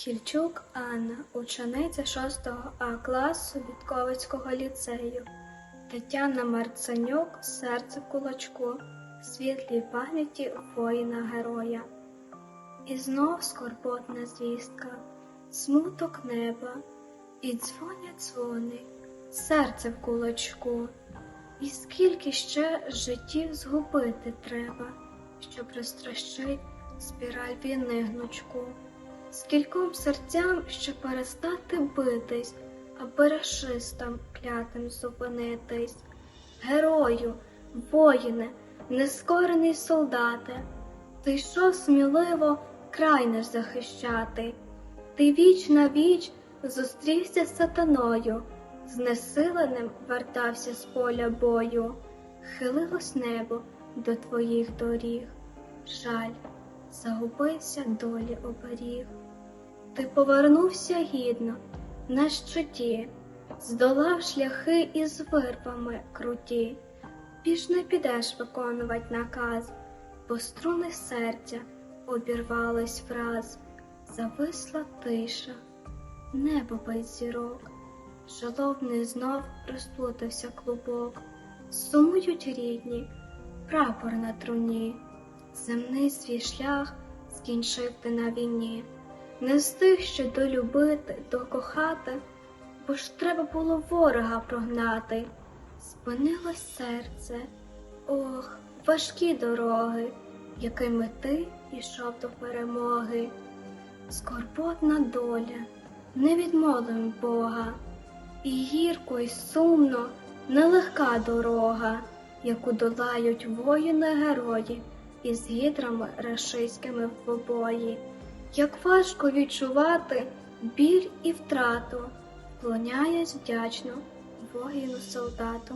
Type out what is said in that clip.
Хільчук Анна, учениця 6 А класу Вітковицького ліцею. Тетяна Марценюк, серце в кулачку, світлій пам'яті воїна-героя. І знов скорботна звістка, смуток неба, і дзвонять дзвони, серце в кулачку. І скільки ще життів згубити треба, щоб розтрощить спіраль війни гнучку. Скільком серцям ще перестати битись, аби рашистам клятим зупинитись. Герою, воїне, нескорений солдате, ти йшов сміливо край наш захищати. Ти віч на віч зустрівся з сатаною, знесиленим вертався з поля бою, хилилось небо до твоїх доріг. Жаль, загубився долі оберіг. Ти повернувся гідно, на щиті, здолав шляхи із вирвами круті. Більш не підеш виконувати наказ, бо струни серця обірвались враз, зависла тиша, небо без зірок, жалобний знов розплутався клубок, сумують рідні, прапор на труні, земний свій шлях скінчив ти на війні не встиг ще долюбити, докохати, бо ж треба було ворога прогнати. Спинилось серце, ох, важкі дороги, якими ти йшов до перемоги. Скорботна доля, не відмолим Бога, і гірко й сумно нелегка дорога, яку долають воїни герої із гідрами рашистськими в побої. Як важко відчувати біль і втрату, вклоняюсь вдячно воїну солдату.